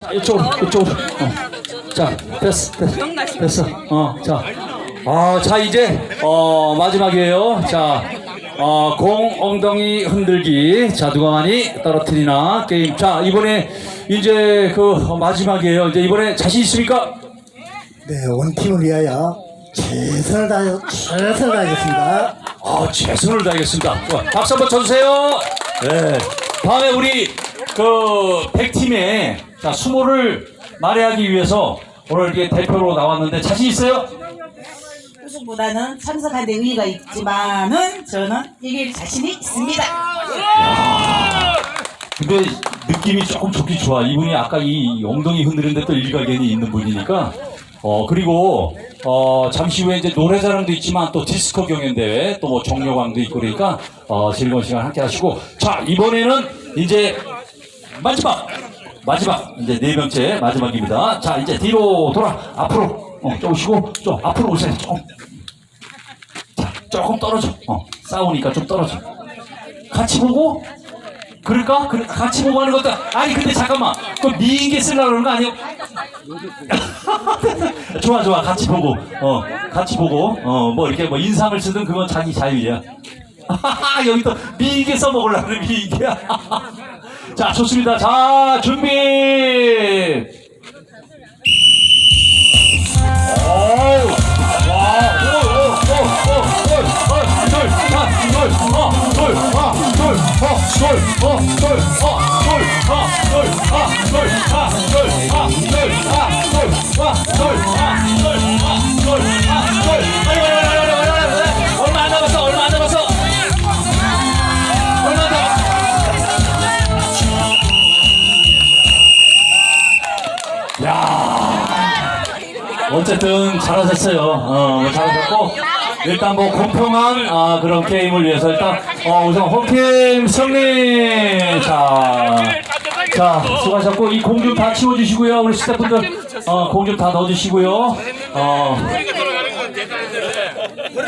자, 이쪽으로, 이쪽으로. 어. 자, 됐어, 됐어. 됐어. 어, 자. 아, 자, 이제, 어, 마지막이에요. 자, 어, 공 엉덩이 흔들기. 자, 누가 많이 떨어뜨리나 게임. 자, 이번에 이제 그 마지막이에요. 이제 이번에 자신 있습니까? 네, 원팀을 위하여 최선을 다해 최선을 다하겠습니다. 아, 최선을 다하겠습니다. 박수 한번 쳐주세요. 네. 다음에 우리 그 100팀의 자, 수모를 만회하기 위해서 오늘 이렇게 대표로 나왔는데 자신 있어요? 우승보다는 참석한 데 의의가 있지만은 저는 이길 자신이 있습니다. 근데 느낌이 조금 좋긴 좋아. 이분이 아까 이 엉덩이 흔드는데 또 일가견이 있는 분이니까. 어, 그리고, 어, 잠시 후에 이제 노래자랑도 있지만 또 디스코 경연대회, 또 뭐 정려광도 있고 그러니까, 어, 즐거운 시간 함께 하시고. 자, 이번에는 이제 마지막! 마지막! 이제 네 번째 마지막입니다. 자, 이제 뒤로 돌아. 앞으로. 어, 좀 오시고, 좀 앞으로 오세요. 조금. 자, 조금 떨어져. 어, 싸우니까 좀 떨어져. 같이 보고, 그럴까? 그래, 같이 보고 하는 것도 아니 근데 잠깐만 그 미인계 쓰려고 그러는 거 아니에요? 좋아 좋아 같이 보고 어 같이 보고 어 뭐 이렇게 뭐 인상을 쓰든 그건 자기 자유야 여기 또 미인계 써먹으려는 미인계야 자 좋습니다 자 준비 오우 와 오, 오, 오, 오, 오, 오, 둘, 하나, 둘, 어, 둘, 하나, 둘, 어, 둘, 어, 둘, 어, 둘, 하나, 둘, 하나, 둘, 하나, 둘, 하나, 둘, 하 어쨌든 잘하셨어요. 어, 뭐 잘하셨고 일단 뭐 공평한 아, 그런 게임을 위해서 일단 어, 우선 홈팀 승리. 자, 자 수고하셨고 이 공 좀 다 치워주시고요. 우리 스태프분들 어, 공 좀 다 넣어주시고요. 어.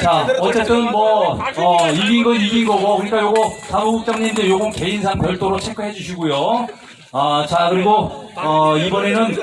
자, 어쨌든 뭐, 어, 이긴 건 이긴 거고, 그러니까 요거, 사무국장님들 요건 개인상 별도로 체크해 주시고요. 아, 자, 그리고, 어, 이번에는